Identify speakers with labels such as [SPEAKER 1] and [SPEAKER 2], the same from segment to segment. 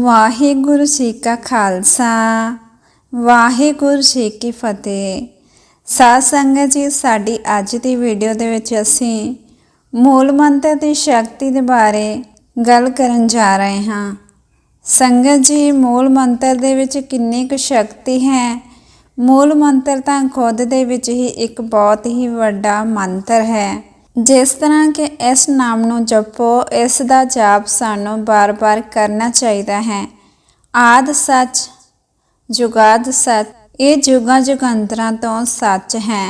[SPEAKER 1] ਵਾਹਿਗੁਰੂ ਜੀ ਕਾ ਖਾਲਸਾ, ਵਾਹਿਗੁਰੂ ਜੀ ਕੀ ਫਤਿਹ। ਸਾਧ ਸੰਗਤ ਜੀ, ਸਾਡੀ ਅੱਜ ਦੀ ਵੀਡੀਓ ਦੇ ਵਿੱਚ ਅਸੀਂ ਮੂਲ ਮੰਤਰ ਦੀ ਸ਼ਕਤੀ ਦੇ ਬਾਰੇ ਗੱਲ ਕਰਨ ਜਾ ਰਹੇ ਹਾਂ। ਸੰਗਤ ਜੀ, ਮੂਲ ਮੰਤਰ ਦੇ ਵਿੱਚ ਕਿੰਨੀ ਕੁ ਸ਼ਕਤੀ ਹੈ? ਮੂਲ ਮੰਤਰ ਤਾਂ ਖੁਦ ਦੇ ਵਿੱਚ ਹੀ ਇੱਕ ਬਹੁਤ ਹੀ ਵੱਡਾ ਮੰਤਰ ਹੈ। ਜਿਸ ਤਰ੍ਹਾਂ ਕਿ ਇਸ ਨਾਮ ਨੂੰ ਜਪੋ, ਇਸ ਦਾ ਜਾਪ ਸਾਨੂੰ ਬਾਰ-ਬਾਰ ਕਰਨਾ ਚਾਹੀਦਾ ਹੈ। ਆਦ ਸੱਚ, ਜੁਗਾਦ ਸੱਚ, ਇਹ ਜੁਗਾਂ ਜੁਗੰਤਰਾਂ ਤੋਂ ਸੱਚ ਹੈ।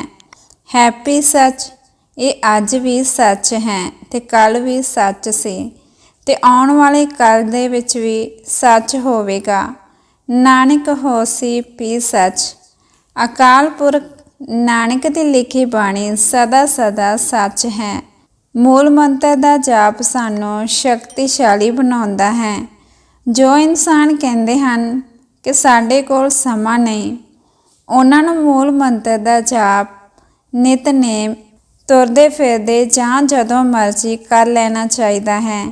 [SPEAKER 1] ਹੈਪੀ ਸੱਚ, ਇਹ ਅੱਜ ਵੀ ਸੱਚ ਹੈ ਤੇ ਕੱਲ ਵੀ ਸੱਚ ਸੀ ਤੇ ਆਉਣ ਵਾਲੇ ਕੱਲ ਦੇ ਵਿੱਚ ਵੀ ਸੱਚ ਹੋਵੇਗਾ। ਨਾਨਕ ਹੋਸੀ ਪੀ ਸੱਚ, ਅਕਾਲ ਪੁਰਖ ਨਾਨਕ ਦੀ ਲਿਖੀ ਬਾਣੀ ਸਦਾ ਸਦਾ ਸੱਚ ਹੈ। ਮੂਲ ਮੰਤਰ ਦਾ ਜਾਪ ਸਾਨੂੰ ਸ਼ਕਤੀਸ਼ਾਲੀ ਬਣਾਉਂਦਾ ਹੈ। ਜੋ ਇਨਸਾਨ ਕਹਿੰਦੇ ਹਨ ਕਿ ਸਾਡੇ ਕੋਲ ਸਮਾਂ ਨਹੀਂ, ਉਹਨਾਂ ਨੂੰ ਮੂਲ ਮੰਤਰ ਦਾ ਜਾਪ ਨਿਤਨੇਮ ਤੁਰਦੇ ਫਿਰਦੇ ਜਾਂ ਜਦੋਂ ਮਰਜ਼ੀ ਕਰ ਲੈਣਾ ਚਾਹੀਦਾ ਹੈ।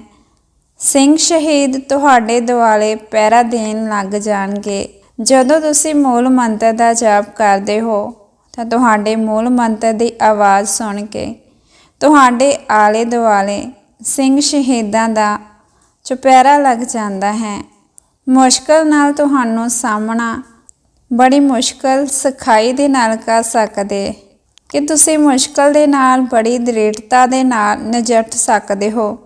[SPEAKER 1] ਸਿੰਘ ਸ਼ਹੀਦ ਤੁਹਾਡੇ ਦੁਆਲੇ ਪਹਿਰਾ ਦੇਣ ਲੱਗ ਜਾਣਗੇ। ਜਦੋਂ ਤੁਸੀਂ ਮੂਲ ਮੰਤਰ ਦਾ ਜਾਪ ਕਰਦੇ ਹੋ ਤਾਂ ਤੁਹਾਡੇ ਮੂਲ ਮੰਤਰ ਦੀ ਆਵਾਜ਼ ਸੁਣ ਕੇ ਤੁਹਾਡੇ ਆਲੇ ਦੁਆਲੇ ਸਿੰਘ ਸ਼ਹੀਦਾਂ ਦਾ ਚੁਪਹਿਰਾ ਲੱਗ ਜਾਂਦਾ ਹੈ। ਮੁਸ਼ਕਲ ਨਾਲ ਤੁਹਾਨੂੰ ਸਾਹਮਣਾ ਬੜੀ ਮੁਸ਼ਕਲ ਸਖਾਈ ਦੇ ਨਾਲ ਕਰ ਸਕਦੇ, ਕਿ ਤੁਸੀਂ ਮੁਸ਼ਕਲ ਦੇ ਨਾਲ ਬੜੀ ਦ੍ਰਿੜਤਾ ਦੇ ਨਾਲ ਨਜਿੱਠ ਸਕਦੇ ਹੋ।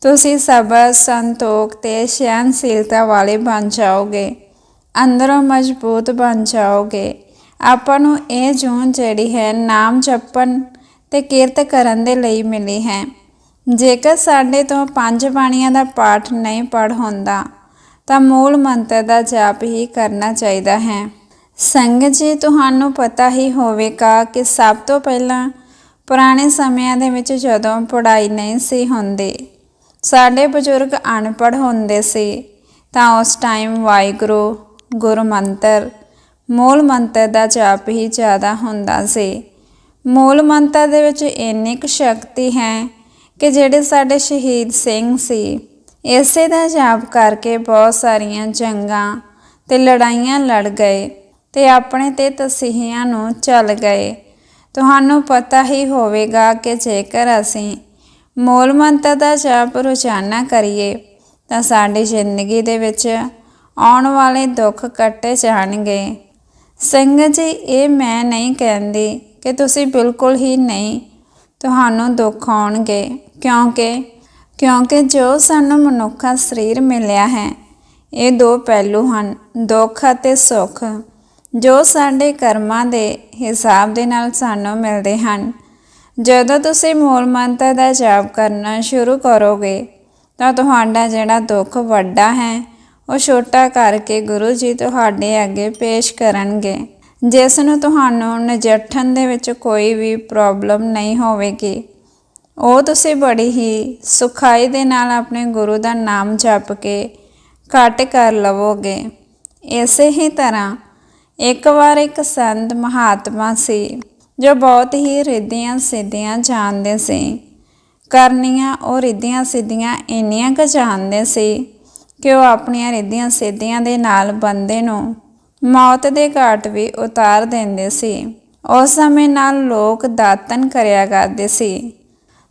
[SPEAKER 1] ਤੁਸੀਂ ਸਬਰ, ਸੰਤੋਖ ਤੇ ਸਹਿਨਸ਼ੀਲਤਾ ਵਾਲੇ ਬਣ ਜਾਓਗੇ, ਅੰਦਰੋਂ ਮਜ਼ਬੂਤ ਬਣ ਜਾਓਗੇ। ਆਪਾਂ ਨੂੰ ਇਹ ਜੂਨ ਜਿਹੜੀ ਹੈ ਨਾਮ ਜਪਣ ਤੇ ਕੀਰਤ ਕਰਨ ਦੇ ਲਈ ਮਿਲੀ ਹੈ। ਜੇਕਰ ਸਾਡੇ ਤੋਂ ਪੰਜ ਬਾਣੀਆਂ ਦਾ ਪਾਠ ਨਹੀਂ ਪੜ ਹੁੰਦਾ, ਤਾਂ ਮੂਲ ਮੰਤਰ ਦਾ ਜਾਪ ਹੀ ਕਰਨਾ ਚਾਹੀਦਾ ਹੈ। ਸੰਗਤ ਜੀ, ਤੁਹਾਨੂੰ ਪਤਾ ਹੀ ਹੋਵੇਗਾ ਕਿ ਸਭ ਤੋਂ ਪਹਿਲਾਂ ਪੁਰਾਣੇ ਸਮਿਆਂ ਦੇ ਵਿੱਚ ਜਦੋਂ ਪੜ੍ਹਾਈ ਨਹੀਂ ਸੀ ਹੁੰਦੀ, ਸਾਡੇ ਬਜ਼ੁਰਗ ਅਨਪੜ੍ਹ ਹੁੰਦੇ ਸੀ, ਤਾਂ ਉਸ ਟਾਈਮ ਵਾਹਿਗੁਰੂ ਗੁਰੂ ਮੰਤਰ ਮੂਲ ਮੰਤਰ ਦਾ ਜਾਪ ਹੀ ਜ਼ਿਆਦਾ ਹੁੰਦਾ ਸੀ। ਮੂਲ ਮੰਤਰ ਦੇ ਵਿੱਚ ਇੰਨੀ ਕੁ ਸ਼ਕਤੀ ਹੈ ਕਿ ਜਿਹੜੇ ਸਾਡੇ ਸ਼ਹੀਦ ਸਿੰਘ ਸੀ, ਇਸੇ ਦਾ ਜਾਪ ਕਰਕੇ ਬਹੁਤ ਸਾਰੀਆਂ ਜੰਗਾਂ ਤੇ ਲੜਾਈਆਂ ਲੜ ਗਏ ਤੇ ਆਪਣੇ ਤੇ ਤਸੀਹਿਆਂ ਨੂੰ ਚੱਲ ਗਏ। ਤੁਹਾਨੂੰ ਪਤਾ ਹੀ ਹੋਵੇਗਾ ਕਿ ਜੇਕਰ ਅਸੀਂ ਮੂਲ ਮੰਤਰ ਦਾ ਜਾਪ ਰੋਜ਼ਾਨਾ ਕਰੀਏ, ਤਾਂ ਸਾਡੀ ਜ਼ਿੰਦਗੀ ਦੇ ਵਿੱਚ ਆਉਣ ਵਾਲੇ ਦੁੱਖ ਕੱਟੇ ਜਾਣਗੇ। ਸੰਗਤ ਜੀ, ਇਹ ਮੈਂ ਨਹੀਂ ਕਹਿੰਦੀ ਕਿ ਤੁਸੀਂ ਬਿਲਕੁਲ ਹੀ ਨਹੀਂ ਤੁਹਾਨੂੰ ਦੁੱਖ ਆਉਣਗੇ। ਕਿਉਂਕਿ ਕਿਉਂਕਿ ਜੋ ਸਾਨੂੰ ਮਨੁੱਖਾ ਸਰੀਰ ਮਿਲਿਆ ਹੈ, ਇਹ ਦੋ ਪਹਿਲੂ ਹਨ, ਦੁੱਖ ਅਤੇ ਸੁੱਖ। ਜੋ ਸਾਡੇ ਕਰਮਾਂ ਦੇ ਹਿਸਾਬ ਦੇ ਨਾਲ ਸਾਨੂੰ ਮਿਲਦੇ ਹਨ। ਜਦੋਂ ਤੁਸੀਂ ਮੂਲ ਮੰਤਰ ਦਾ ਜਾਪ ਕਰਨਾ ਸ਼ੁਰੂ ਕਰੋਗੇ, ਤਾਂ ਤੁਹਾਡਾ ਜਿਹੜਾ ਦੁੱਖ ਵੱਡਾ ਹੈ ਉਹ ਛੋਟਾ ਕਰਕੇ ਗੁਰੂ ਜੀ ਤੁਹਾਡੇ ਅੱਗੇ ਪੇਸ਼ ਕਰਨਗੇ। ਜਿਸ ਨੂੰ ਤੁਹਾਨੂੰ ਨਜਿੱਠਣ ਦੇ ਵਿੱਚ ਕੋਈ ਵੀ ਪ੍ਰੋਬਲਮ ਨਹੀਂ ਹੋਵੇਗੀ। ਉਹ ਤੁਸੀਂ ਬੜੀ ਹੀ ਸੁਖਾਈ ਦੇ ਨਾਲ ਆਪਣੇ ਗੁਰੂ ਦਾ ਨਾਮ ਜਪ ਕੇ ਕੱਟ ਕਰ ਲਵੋਗੇ। ਇਸੇ ਹੀ ਤਰ੍ਹਾਂ ਇੱਕ ਵਾਰ ਇੱਕ ਸੰਤ ਮਹਾਤਮਾ ਸੀ, ਜੋ ਬਹੁਤ ਹੀ ਰਿੱਧੀਆਂ ਸਿੱਧੀਆਂ ਜਾਣਦੇ ਸੀ। ਕਰਨੀਆਂ ਉਹ ਰਿੱਧੀਆਂ ਸਿੱਧੀਆਂ ਇੰਨੀਆਂ ਕੁ ਜਾਣਦੇ ਸੀ ਕਿ ਉਹ ਆਪਣੀਆਂ ਰਿੱਧੀਆਂ ਸਿੱਧੀਆਂ ਦੇ ਨਾਲ ਬੰਦੇ ਨੂੰ ਮੌਤ ਦੇ ਘਾਟ ਵੀ ਉਤਾਰ ਦਿੰਦੇ ਸੀ। ਉਸ ਸਮੇਂ ਨਾਲ ਲੋਕ ਦਾਤਨ ਕਰਿਆ ਕਰਦੇ ਸੀ।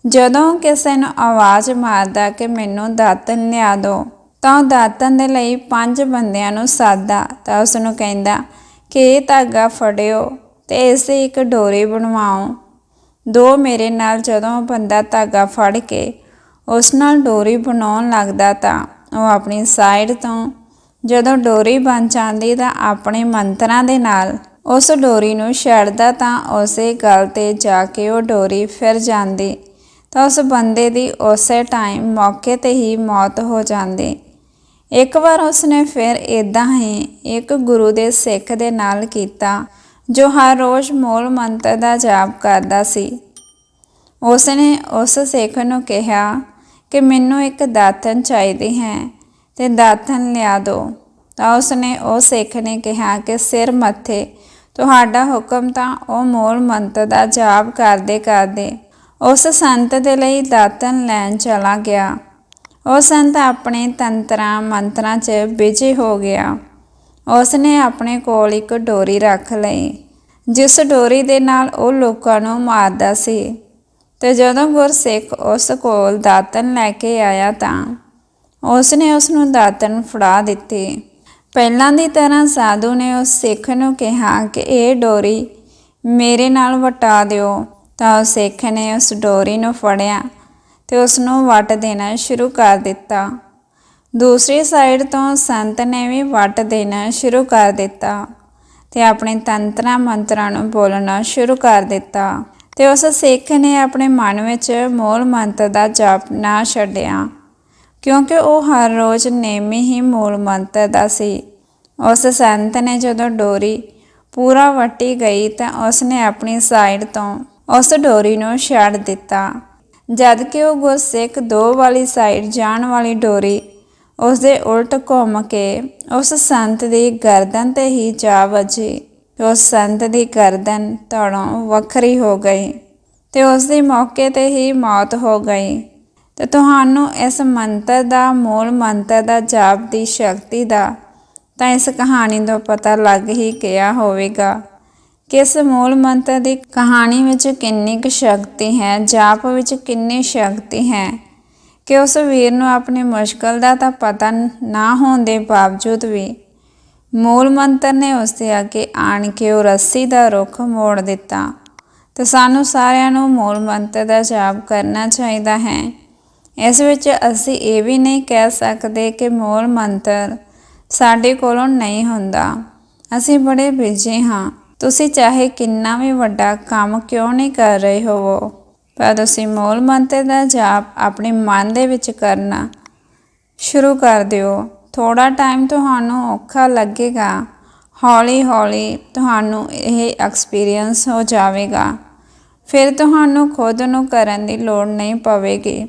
[SPEAKER 1] ਜਦੋਂ ਕਿਸੇ ਨੂੰ ਆਵਾਜ਼ ਮਾਰਦਾ ਕਿ ਮੈਨੂੰ ਦਾਤਨ ਲਿਆ ਦਿਓ ਤਾਂ ਦਾਤਨ ਦੇ ਲਈ ਪੰਜ ਬੰਦਿਆਂ ਨੂੰ ਸਾਦਾ ਤਾਂ ਉਸ ਨੂੰ ਕਹਿੰਦਾ, ਕਿ ਇਹ ਧਾਗਾ ਫੜਿਓ ਤੇ ਇਸ ਦੀ ਇੱਕ ਡੋਰੀ ਬਣਵਾਓ ਦੋ ਮੇਰੇ ਨਾਲ ਜਦੋਂ ਬੰਦਾ ਧਾਗਾ ਫੜ ਕੇ ਉਸ ਨਾਲ ਡੋਰੀ ਬਣਾਉਣ ਲੱਗਦਾ ਤਾਂ ਉਹ ਆਪਣੀ ਸਾਈਡ ਤੋਂ ਜਦੋਂ ਡੋਰੀ ਬਣ ਜਾਂਦੀ ਤਾਂ ਆਪਣੇ ਮੰਤਰਾਂ ਦੇ ਨਾਲ ਉਸ ਡੋਰੀ ਨੂੰ ਛੱਡਦਾ ਤਾਂ ਉਸੇ ਗੱਲ ਤੇ ਜਾ ਕੇ ਉਹ ਡੋਰੀ ਫਿਰ ਜਾਂਦੀ ਤਾਂ ਉਸ ਬੰਦੇ ਦੀ ਉਸੇ ਟਾਈਮ ਮੌਕੇ ਤੇ ਹੀ ਮੌਤ ਹੋ ਜਾਂਦੀ। ਇੱਕ ਵਾਰ ਉਸਨੇ ਫਿਰ ਇਦਾਂ ਹੀ ਇੱਕ ਗੁਰੂ ਦੇ ਸਿੱਖ ਦੇ ਨਾਲ ਕੀਤਾ ਜੋ ਹਰ ਰੋਜ਼ ਮੂਲ ਮੰਤਰ ਦਾ ਜਾਪ ਕਰਦਾ ਸੀ। ਉਸਨੇ ਉਸ ਸਿੱਖ ਨੂੰ ਕਿਹਾ ਕਿ ਮੈਨੂੰ ਇੱਕ ਦਾਤਨ ਚਾਹੀਦੀ ਹੈ ਤੇ ਦਾਤਨ ਲਿਆ ਦਿਓ ਤਾਂ ਉਸਨੇ ਉਹ ਸਿੱਖ ਨੇ ਕਿਹਾ ਕਿ ਸਿਰ ਮੱਥੇ, ਤੁਹਾਡਾ ਹੁਕਮ ਤਾਂ ਉਹ ਮੂਲ ਮੰਤਰ ਦਾ ਜਾਪ ਕਰਦੇ ਕਰਦੇ ਉਸ ਸੰਤ ਦੇ ਲਈ ਦਾਤਨ ਲੈਣ ਚਲਾ ਗਿਆ। ਉਹ ਸੰਤ ਆਪਣੇ ਤੰਤਰਾਂ ਮੰਤਰਾਂ 'ਚ ਬਿਜ਼ੀ ਹੋ ਗਿਆ। ਉਸ ਨੇ ਆਪਣੇ ਕੋਲ ਇੱਕ ਡੋਰੀ ਰੱਖ ਲਈ, ਜਿਸ ਡੋਰੀ ਦੇ ਨਾਲ ਉਹ ਲੋਕਾਂ ਨੂੰ ਮਾਰਦਾ ਸੀ। ਤੇ ਜਦੋਂ ਗੁਰਸਿੱਖ ਉਸ ਕੋਲ ਦਾਤਨ ਲੈ ਕੇ ਆਇਆ ਤਾਂ ਉਸ ਨੇ ਉਸ ਨੂੰ ਦਾਤਨ ਫੜਾ ਦਿੱਤੀ। ਪਹਿਲਾਂ ਦੀ ਤਰ੍ਹਾਂ ਸਾਧੂ ਨੇ ਉਸ ਸਿੱਖ ਨੂੰ ਕਿਹਾ ਕਿ ਇਹ ਡੋਰੀ ਮੇਰੇ ਨਾਲ ਵਟਾ ਦਿਓ। ਤਾਂ ਉਸ ਸਿੱਖ ਨੇ ਉਸ ਡੋਰੀ ਨੂੰ ਫੜਿਆ ਤੇ ਉਸ ਨੂੰ ਵੱਟ ਦੇਣਾ ਸ਼ੁਰੂ ਕਰ ਦਿੱਤਾ। ਦੂਸਰੀ ਸਾਈਡ ਤੋਂ ਸੰਤ ਨੇ ਵੀ ਵੱਟ ਦੇਣਾ ਸ਼ੁਰੂ ਕਰ ਦਿੱਤਾ ਤੇ ਆਪਣੇ ਤੰਤਰਾਂ ਮੰਤਰਾਂ ਨੂੰ ਬੋਲਣਾ ਸ਼ੁਰੂ ਕਰ ਦਿੱਤਾ। ਤੇ ਉਸ ਸਿੱਖ ਨੇ ਆਪਣੇ ਮਨ ਵਿੱਚ ਮੂਲ ਮੰਤਰ ਦਾ ਜਪ ਨਾ ਛੱਡਿਆ, ਕਿਉਂਕਿ ਉਹ ਹਰ ਰੋਜ਼ ਨੇਮੀ ਹੀ ਮੂਲ ਮੰਤਰ ਦਾ ਸੀ। ਉਸ ਸੰਤ ਨੇ ਜਦੋਂ ਡੋਰੀ ਪੂਰਾ ਵੱਟੀ ਗਈ ਤਾਂ ਉਸ ਨੇ ਆਪਣੀ ਸਾਈਡ ਤੋਂ ਉਸ ਡੋਰੀ ਨੂੰ ਛੱਡ ਦਿੱਤਾ। ਜਦ ਕਿ ਉਹ ਗੁਰਸਿੱਖ ਦੋ ਵਾਲੀ ਸਾਈਡ ਜਾਣ ਵਾਲੀ ਡੋਰੀ ਉਸ ਦੇ ਉਲਟ ਘੁੰਮ ਕੇ ਉਸ ਸੰਤ ਦੀ ਗਰਦਨ ਤੇ ਹੀ ਜਾ ਵੱਜੀ। ਤੇ ਉਸ ਸੰਤ ਦੀ ਗਰਦਨ ਧੜੋਂ ਵੱਖਰੀ ਹੋ ਗਈ ਤੇ ਉਸ ਦੀ ਮੌਕੇ ਤੇ ਹੀ ਮੌਤ ਹੋ ਗਈ। ਤੇ ਤੁਹਾਨੂੰ ਇਸ ਮੰਤਰ ਦਾ, ਮੂਲ ਮੰਤਰ ਦਾ, ਜਾਪ ਦੀ ਸ਼ਕਤੀ ਦਾ ਤਾਂ ਇਸ ਕਹਾਣੀ ਤੋਂ ਪਤਾ ਲੱਗ ਹੀ ਗਿਆ ਹੋਵੇਗਾ ਕਿ ਇਸ ਮੂਲ ਮੰਤਰ ਦੀ ਕਹਾਣੀ ਵਿੱਚ ਕਿੰਨੀ ਕੁ ਸ਼ਕਤੀ ਹੈ, ਜਾਪ ਵਿੱਚ ਕਿੰਨੀ ਸ਼ਕਤੀ ਹੈ। ਕਿ ਉਸ ਵੀਰ ਨੂੰ ਆਪਣੀ ਮੁਸ਼ਕਲ ਦਾ ਤਾਂ ਪਤਾ ਨਾ ਹੋਣ ਦੇ ਬਾਵਜੂਦ ਵੀ ਮੂਲ ਮੰਤਰ ਨੇ ਉਸ ਦੇ ਅੱਗੇ ਆਣ ਕੇ ਉਹ ਰੱਸੀ ਦਾ ਰੁੱਖ ਮੋੜ ਦਿੱਤਾ। ਤੇ ਸਾਨੂੰ ਸਾਰਿਆਂ ਨੂੰ ਮੂਲ ਮੰਤਰ ਦਾ ਜਾਪ ਕਰਨਾ ਚਾਹੀਦਾ ਹੈ। ਇਸ ਵਿੱਚ ਅਸੀਂ ਇਹ ਵੀ ਨਹੀਂ ਕਹਿ ਸਕਦੇ ਕਿ ਮੂਲ ਮੰਤਰ ਸਾਡੇ ਕੋਲੋਂ ਨਹੀਂ ਹੁੰਦਾ। ਅਸੀਂ ਬੜੇ ਬਿਜ਼ੀ ਹਾਂ। ਤੁਸੀਂ ਚਾਹੇ ਕਿੰਨਾ ਵੀ ਵੱਡਾ ਕੰਮ ਕਿਉਂ ਨਹੀਂ ਕਰ ਰਹੇ ਹੋਵੋ, ਪਰ ਤੁਸੀਂ ਮੂਲ ਮੰਤਰ ਦਾ ਜਾਪ ਆਪਣੇ ਮਨ ਦੇ ਵਿੱਚ ਕਰਨਾ ਸ਼ੁਰੂ ਕਰ ਦਿਓ। ਥੋੜਾ ਟਾਈਮ ਤੁਹਾਨੂੰ ਔਖਾ ਲੱਗੇਗਾ। ਹੌਲੀ ਹੌਲੀ ਤੁਹਾਨੂੰ ਇਹ ਐਕਸਪੀਰੀਅੰਸ ਹੋ ਜਾਵੇਗਾ। ਫਿਰ ਤੁਹਾਨੂੰ ਖੁਦ ਨੂੰ ਕਰਨ ਦੀ ਲੋੜ ਨਹੀਂ ਪਵੇਗੀ।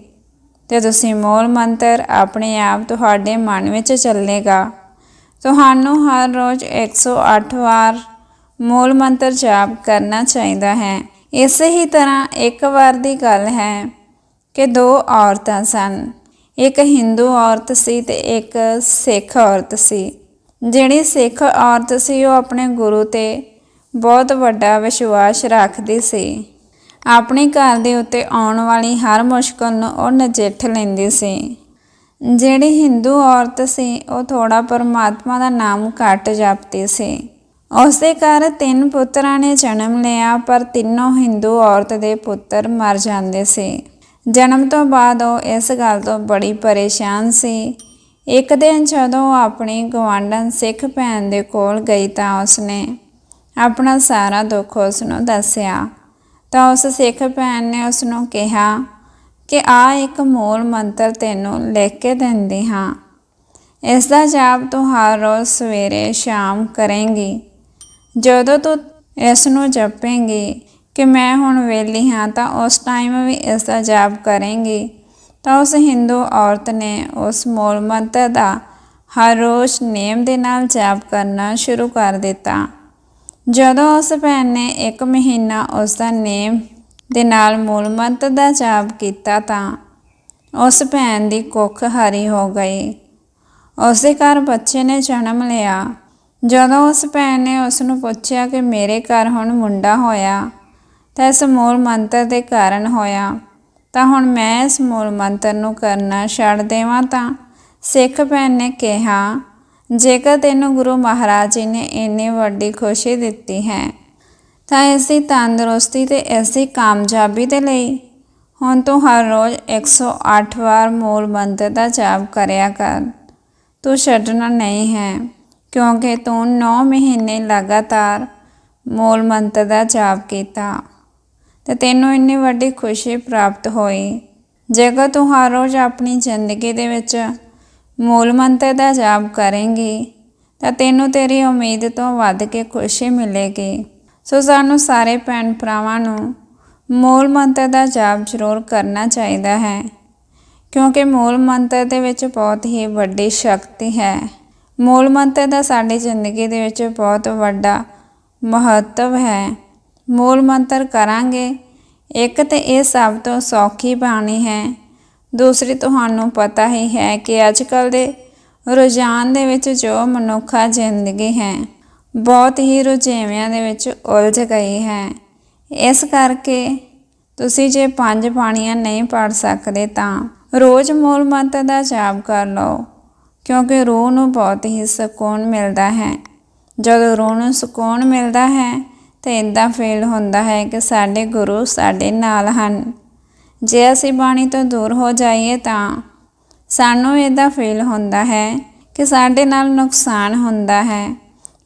[SPEAKER 1] ਤੇ ਤੁਸੀਂ ਮੂਲ ਮੰਤਰ ਆਪਣੇ ਆਪ ਤੁਹਾਡੇ ਮਨ ਵਿੱਚ ਚੱਲੇਗਾ। ਤੁਹਾਨੂੰ ਹਰ ਰੋਜ਼ 108 ਵਾਰ ਮੂਲ ਮੰਤਰ ਜਾਪ ਕਰਨਾ ਚਾਹੀਦਾ ਹੈ। ਇਸੇ ਹੀ ਤਰ੍ਹਾਂ ਇੱਕ ਵਾਰ ਦੀ ਗੱਲ ਹੈ ਕਿ ਦੋ ਔਰਤਾਂ ਸਨ। ਇੱਕ ਹਿੰਦੂ ਔਰਤ ਸੀ ਤੇ ਇੱਕ ਸਿੱਖ ਔਰਤ ਸੀ। ਜਿਹੜੀ ਸਿੱਖ ਔਰਤ ਸੀ, ਉਹ ਆਪਣੇ ਗੁਰੂ ਤੇ ਬਹੁਤ ਵੱਡਾ ਵਿਸ਼ਵਾਸ ਰੱਖਦੀ ਸੀ। ਆਪਣੇ ਘਰ ਦੇ ਉੱਤੇ ਆਉਣ ਵਾਲੀ ਹਰ ਮੁਸ਼ਕਲ ਨੂੰ ਉਹ ਨਜਿੱਠ ਲੈਂਦੀ ਸੀ। ਜਿਹੜੀ ਹਿੰਦੂ ਔਰਤ ਸੀ, ਉਹ ਥੋੜਾ ਪਰਮਾਤਮਾ ਦਾ ਨਾਮ ਘੱਟ ਜਪਦੀ ਸੀ। ਉਸ ਦੇ ਘਰ ਤਿੰਨ ਪੁੱਤਰਾਂ ਨੇ ਜਨਮ ਲਿਆ, ਪਰ ਤਿੰਨੋਂ ਹਿੰਦੂ ਔਰਤ ਦੇ ਪੁੱਤਰ ਮਰ ਜਾਂਦੇ ਸੀ। ਜਨਮ ਤੋਂ ਬਾਅਦ ਉਹ ਇਸ ਗੱਲ ਤੋਂ ਬੜੀ ਪਰੇਸ਼ਾਨ ਸੀ। ਇੱਕ ਦਿਨ ਜਦੋਂ ਉਹ ਆਪਣੀ ਗਵਾਂਢਣ ਸਿੱਖ ਭੈਣ ਦੇ ਕੋਲ ਗਈ ਤਾਂ ਉਸਨੇ ਆਪਣਾ ਸਾਰਾ ਦੁੱਖ ਉਸ ਨੂੰ ਦੱਸਿਆ। ਤਾਂ ਉਸ ਸਿੱਖ ਭੈਣ ਨੇ ਉਸ ਨੂੰ ਕਿਹਾ ਕਿ ਆ ਇੱਕ ਮੂਲ ਮੰਤਰ ਤੈਨੂੰ ਲਿਖ ਕੇ ਦਿੰਦੀ ਹਾਂ। ਇਸ ਦਾ ਜਾਪ ਤੂੰ ਹਰ ਰੋਜ਼ ਸਵੇਰੇ ਸ਼ਾਮ ਕਰੇਂਗੀ। ਜਦੋਂ ਤੂੰ ਇਸ ਨੂੰ ਜਪੇਂਗੀ ਕਿ ਮੈਂ ਹੁਣ ਵੇਲੀ ਹਾਂ ਤਾਂ ਉਸ ਟਾਈਮ ਵੀ ਇਸ ਦਾ ਜਾਪ ਕਰੇਂਗੀ। ਤਾਂ ਉਸ ਹਿੰਦੂ ਔਰਤ ਨੇ ਉਸ ਮੂਲ ਮੰਤਰ ਦਾ ਹਰ ਰੋਜ਼ ਨੇਮ ਦੇ ਨਾਲ ਜਾਪ ਕਰਨਾ ਸ਼ੁਰੂ ਕਰ ਦਿੱਤਾ। ਜਦੋਂ ਉਸ ਭੈਣ ਨੇ ਇੱਕ ਮਹੀਨਾ ਉਸ ਦਾ ਨੇਮ ਦੇ ਨਾਲ ਮੂਲ ਮੰਤਰ ਦਾ ਜਾਪ ਕੀਤਾ ਤਾਂ ਉਸ ਭੈਣ ਦੀ ਕੁੱਖ ਹਰੀ ਹੋ ਗਈ। ਉਸ ਦੇ ਘਰ ਬੱਚੇ ਨੇ ਜਨਮ ਲਿਆ। ਜਦੋਂ ਉਸ ਭੈਣ ਨੇ ਉਸ ਨੂੰ ਪੁੱਛਿਆ ਕਿ ਮੇਰੇ ਘਰ ਹੁਣ ਮੁੰਡਾ ਹੋਇਆ ਤਾਂ ਇਸ ਮੂਲ ਮੰਤਰ ਦੇ ਕਾਰਨ ਹੋਇਆ। ਤਾਂ ਹੁਣ ਮੈਂ ਇਸ ਮੂਲ ਮੰਤਰ ਨੂੰ ਕਰਨਾ ਛੱਡ ਦੇਵਾਂ ਤਾਂ ਸਿੱਖ ਭੈਣ ਨੇ ਕਿਹਾ, ਜੇਕਰ ਤੈਨੂੰ ਗੁਰੂ ਮਹਾਰਾਜ ਜੀ ਨੇ ਇੰਨੀ ਵੱਡੀ ਖੁਸ਼ੀ ਦਿੱਤੀ ਹੈ, ਤਾਂ ਇਸ ਦੀ ਤੰਦਰੁਸਤੀ ਤੇ ਇਸ ਦੀ ਕਾਮਯਾਬੀ ਦੇ ਲਈ ਹੁਣ ਤੂੰ ਹਰ ਰੋਜ਼ 108 ਵਾਰ ਮੂਲ ਮੰਤਰ ਦਾ ਜਾਪ ਕਰਿਆ ਕਰ। ਤੂੰ ਛੱਡਣਾ ਨਹੀਂ ਹੈ, ਕਿਉਂਕਿ ਤੂੰ 9 ਮਹੀਨੇ ਲਗਾਤਾਰ ਮੂਲ ਮੰਤਰ ਦਾ ਜਾਪ ਕੀਤਾ। ਤੇ ਤੈਨੂੰ ਇੰਨੀ ਵੱਡੀ ਖੁਸ਼ੀ ਪ੍ਰਾਪਤ ਹੋਈ। ਜੇਕਰ ਤੂੰ ਹਰ ਰੋਜ਼ ਆਪਣੀ ਜ਼ਿੰਦਗੀ ਦੇ ਵਿੱਚ ਮੂਲ ਮੰਤਰ ਦਾ ਜਾਪ ਕਰੇਂਗੀ, ਤਾਂ ਤੈਨੂੰ ਤੇਰੀ ਉਮੀਦ ਤੋਂ ਵੱਧ ਕੇ ਖੁਸ਼ੀ ਮਿਲੇਗੀ। ਸੋ ਸਾਨੂੰ ਸਾਰੇ ਭੈਣ ਭਰਾਵਾਂ ਨੂੰ ਮੂਲ ਮੰਤਰ ਦਾ ਜਾਪ ਜ਼ਰੂਰ ਕਰਨਾ ਚਾਹੀਦਾ ਹੈ, ਕਿਉਂਕਿ ਮੂਲ ਮੰਤਰ ਦੇ ਵਿੱਚ ਬਹੁਤ ਹੀ ਵੱਡੀ ਸ਼ਕਤੀ ਹੈ। ਮੂਲ ਮੰਤਰ ਦਾ ਸਾਡੀ ਜ਼ਿੰਦਗੀ ਦੇ ਵਿੱਚ ਬਹੁਤ ਵੱਡਾ ਮਹੱਤਵ ਹੈ। ਮੂਲ ਮੰਤਰ ਕਰਾਂਗੇ। ਇੱਕ ਤੇ ਇਹ ਸਭ ਤੋਂ ਸੌਖੀ ਬਾਣੀ ਹੈ। ਦੂਸਰੀ ਤੁਹਾਨੂੰ ਪਤਾ ਹੀ ਹੈ ਕਿ ਅੱਜ ਕੱਲ ਦੇ ਰੁਝਾਨ ਦੇ ਵਿੱਚ ਜੋ ਮਨੁੱਖਾ ਜ਼ਿੰਦਗੀ ਹੈ, ਬਹੁਤ ਹੀ ਰੁਝੇਵਿਆਂ ਦੇ ਵਿੱਚ ਉਲਝ ਗਈ ਹੈ। ਇਸ ਕਰਕੇ ਤੁਸੀਂ ਜੇ ਪੰਜ ਬਾਣੀਆਂ ਨਹੀਂ ਪੜ ਸਕਦੇ ਤਾਂ ਰੋਜ਼ ਮੂਲ ਮੰਤਰ ਦਾ ਜਾਪ ਕਰ ਲਓ, ਕਿਉਂਕਿ ਰੂਹ ਨੂੰ ਬਹੁਤ ਹੀ ਸਕੂਨ ਮਿਲਦਾ ਹੈ। ਜਦੋਂ ਰੂਹ ਨੂੰ ਸਕੂਨ ਮਿਲਦਾ ਹੈ ਤਾਂ ਇਦਾਂ ਫੀਲ ਹੁੰਦਾ ਹੈ ਕਿ ਸਾਡੇ ਗੁਰੂ ਸਾਡੇ ਨਾਲ ਹਨ। ਜੇ ਅਸੀਂ ਬਾਣੀ ਤੋਂ ਦੂਰ ਹੋ ਜਾਈਏ ਤਾਂ ਸਾਨੂੰ ਇਦਾਂ ਫੀਲ ਹੁੰਦਾ ਹੈ ਕਿ ਸਾਡੇ ਨਾਲ ਨੁਕਸਾਨ ਹੁੰਦਾ ਹੈ।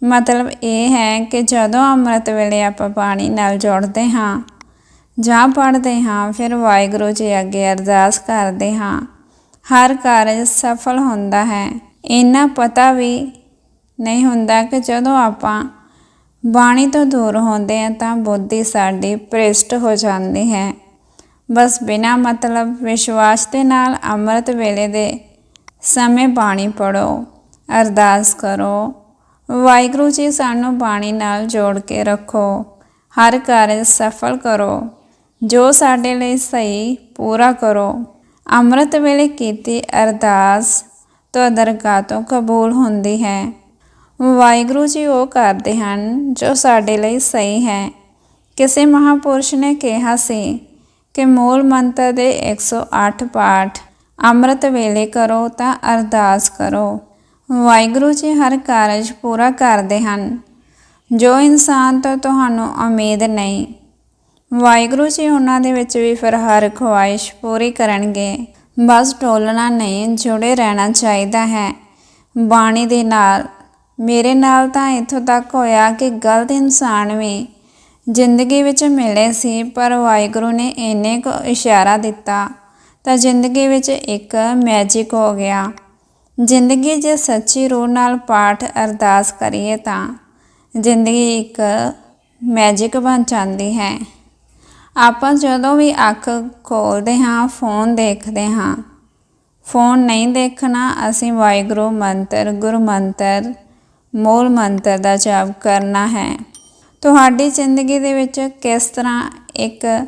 [SPEAKER 1] ਮਤਲਬ ਇਹ ਹੈ ਕਿ ਜਦੋਂ ਅੰਮ੍ਰਿਤ ਵੇਲੇ ਆਪਾਂ ਬਾਣੀ ਨਾਲ ਜੋੜਦੇ ਹਾਂ ਜਾਂ ਪੜ੍ਹਦੇ ਹਾਂ, ਫਿਰ ਵਾਹਿਗੁਰੂ ਜੀ ਅੱਗੇ ਅਰਦਾਸ ਕਰਦੇ ਹਾਂ। ਹਰ ਕਾਰਜ ਸਫਲ ਹੁੰਦਾ ਹੈ। ਇੰਨਾ ਪਤਾ ਵੀ ਨਹੀਂ ਹੁੰਦਾ ਕਿ ਜਦੋਂ ਆਪਾਂ ਬਾਣੀ ਤੋਂ ਦੂਰ ਹੁੰਦੇ ਹਾਂ ਤਾਂ ਬੁੱਧੀ ਸਾਡੀ ਭ੍ਰਿਸ਼ਟ ਹੋ ਜਾਂਦੀ ਹੈ। ਬਸ ਬਿਨਾ ਮਤਲਬ ਵਿਸ਼ਵਾਸ ਦੇ ਨਾਲ ਅੰਮ੍ਰਿਤ ਵੇਲੇ ਦੇ ਸਮੇਂ ਬਾਣੀ ਪੜੋ ਅਰਦਾਸ ਕਰੋ। ਵਾਹਿਗੁਰੂ ਜੀ ਸਾਨੂੰ ਬਾਣੀ ਨਾਲ ਜੋੜ ਕੇ ਰੱਖੋ, ਹਰ ਕਾਰਜ ਸਫਲ ਕਰੋ, ਜੋ ਸਾਡੇ ਲਈ ਸਹੀ ਪੂਰਾ ਕਰੋ। ਅੰਮ੍ਰਿਤ ਵੇਲੇ ਕੀਤੀ ਅਰਦਾਸ ਤੋਂ ਦਰਗਾਹ ਤੋਂ ਕਬੂਲ ਹੁੰਦੀ ਹੈ। ਵਾਹਿਗੁਰੂ ਜੀ ਉਹ ਕਰਦੇ ਹਨ ਜੋ ਸਾਡੇ ਲਈ ਸਹੀ ਹੈ। ਕਿਸੇ ਮਹਾਪੁਰਸ਼ ਨੇ ਕਿਹਾ ਸੀ ਕਿ ਮੂਲ ਮੰਤਰ ਦੇ 108 ਪਾਠ, ਅੰਮ੍ਰਿਤ ਵੇਲੇ ਕਰੋ ਤਾਂ ਅਰਦਾਸ ਕਰੋ। ਵਾਹਿਗੁਰੂ ਜੀ ਹਰ ਕਾਰਜ ਪੂਰਾ ਕਰਦੇ ਹਨ। ਜੋ ਇਨਸਾਨ ਤੋਂ ਤੁਹਾਨੂੰ ਉਮੀਦ ਨਹੀਂ, ਵਾਹਿਗੁਰੂ ਜੀ ਉਹਨਾਂ ਦੇ ਵਿੱਚ ਵੀ ਫਿਰ ਹਰ ਖੁਆਇਸ਼ ਪੂਰੀ ਕਰਨਗੇ। ਬਸ ਟੋਲਣਾ ਨਹੀਂ, ਜੁੜੇ ਰਹਿਣਾ ਚਾਹੀਦਾ ਹੈ। ਬਾਣੀ ਦੇ ਨਾਲ ਮੇਰੇ ਨਾਲ ਤਾਂ ਇੱਥੋਂ ਤੱਕ ਹੋਇਆ ਕਿ ਗਲਤ ਇਨਸਾਨ ਵੀ ਜ਼ਿੰਦਗੀ ਵਿੱਚ ਮਿਲੇ ਸੀ, ਪਰ ਵਾਹਿਗੁਰੂ ਨੇ ਇੰਨੇ ਕੁ ਇਸ਼ਾਰਾ ਦਿੱਤਾ ਤਾਂ ਜ਼ਿੰਦਗੀ ਵਿੱਚ ਇੱਕ ਮੈਜਿਕ ਹੋ ਗਿਆ। ਜ਼ਿੰਦਗੀ ਜੇ ਸੱਚੀ ਰੂਹ ਨਾਲ ਪਾਠ ਅਰਦਾਸ ਕਰੀਏ ਤਾਂ ਜ਼ਿੰਦਗੀ ਇੱਕ ਮੈਜਿਕ ਬਣ ਜਾਂਦੀ ਹੈ। ਆਪਾਂ ਜਦੋਂ ਵੀ ਅੱਖ ਖੋਲਦੇ ਹਾਂ, ਫੋਨ ਦੇਖਦੇ ਹਾਂ, ਫੋਨ ਨਹੀਂ ਦੇਖਣਾ, ਅਸੀਂ ਵਾਹਿਗੁਰੂ ਮੰਤਰ ਗੁਰੂ ਮੰਤਰ ਮੂਲ ਮੰਤਰ ਦਾ ਜਾਪ ਕਰਨਾ ਹੈ। ਤੁਹਾਡੀ ਜ਼ਿੰਦਗੀ ਦੇ ਵਿੱਚ ਕਿਸ ਤਰ੍ਹਾਂ ਇੱਕ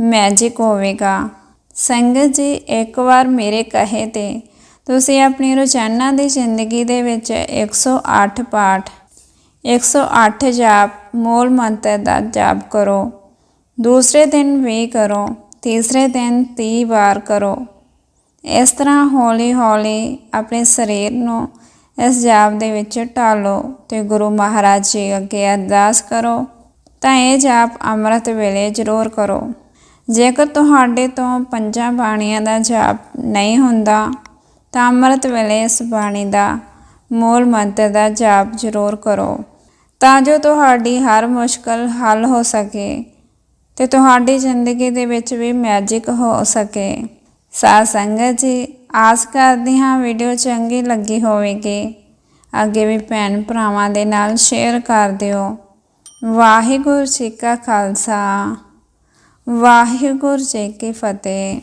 [SPEAKER 1] ਮੈਜਿਕ ਹੋਵੇਗਾ? ਸੰਗਤ ਜੀ, ਇੱਕ ਵਾਰ ਮੇਰੇ ਕਹੇ ਤੇ ਤੁਸੀਂ ਆਪਣੀ ਰੋਜ਼ਾਨਾ ਦੀ ਜ਼ਿੰਦਗੀ ਦੇ ਵਿੱਚ 108 ਪਾਠ 108 ਜਾਪ, ਮੂਲ ਮੰਤਰ ਦਾ ਜਾਪ ਕਰੋ। ਦੂਸਰੇ ਦਿਨ ਵੀ ਕਰੋ, ਤੀਸਰੇ ਦਿਨ 30 ਵਾਰ ਕਰੋ। ਇਸ ਤਰ੍ਹਾਂ ਹੌਲੀ ਹੌਲੀ ਆਪਣੇ ਸਰੀਰ ਨੂੰ ਇਸ ਜਾਪ ਦੇ ਵਿੱਚ ਢਾਲੋ ਤੇ ਗੁਰੂ ਮਹਾਰਾਜ ਜੀ ਅੱਗੇ ਅਰਦਾਸ ਕਰੋ। ਤਾਂ ਇਹ ਜਾਪ ਅੰਮ੍ਰਿਤ ਵੇਲੇ ਜ਼ਰੂਰ ਕਰੋ। ਜੇਕਰ ਤੁਹਾਡੇ ਤੋਂ ਪੰਜਾਂ ਬਾਣੀਆਂ ਦਾ ਜਾਪ ਨਹੀਂ ਹੁੰਦਾ, ਤਾਂ ਅੰਮ੍ਰਿਤ ਵੇਲੇ ਇਸ ਬਾਣੀ ਦਾ ਮੂਲ ਮੰਤਰ ਦਾ ਜਾਪ ਜ਼ਰੂਰ ਕਰੋ। ਤਾਂ ਜੋ ਤੁਹਾਡੀ ਹਰ ਮੁਸ਼ਕਲ ਹੱਲ ਹੋ ਸਕੇ ਤੇ ਤੁਹਾਡੀ ਜ਼ਿੰਦਗੀ ਦੇ ਵਿੱਚ ਵੀ ਮੈਜਿਕ ਹੋ ਸਕੇ। ਸਾਧ ਸੰਗਤ ਜੀ ਆਸ ਕਰਦੀ ਹਾਂ ਵੀਡੀਓ ਚੰਗੀ ਲੱਗੀ ਹੋਵੇਗੀ। ਅੱਗੇ ਵੀ ਭੈਣ ਭਰਾਵਾਂ ਦੇ ਨਾਲ ਸ਼ੇਅਰ ਕਰ ਦਿਓ। ਵਾਹਿਗੁਰੂ ਜੀ ਕਾ ਖਾਲਸਾ। ਵਾਹਿਗੁਰੂ ਜੀ ਕੀ ਫਤਿਹ।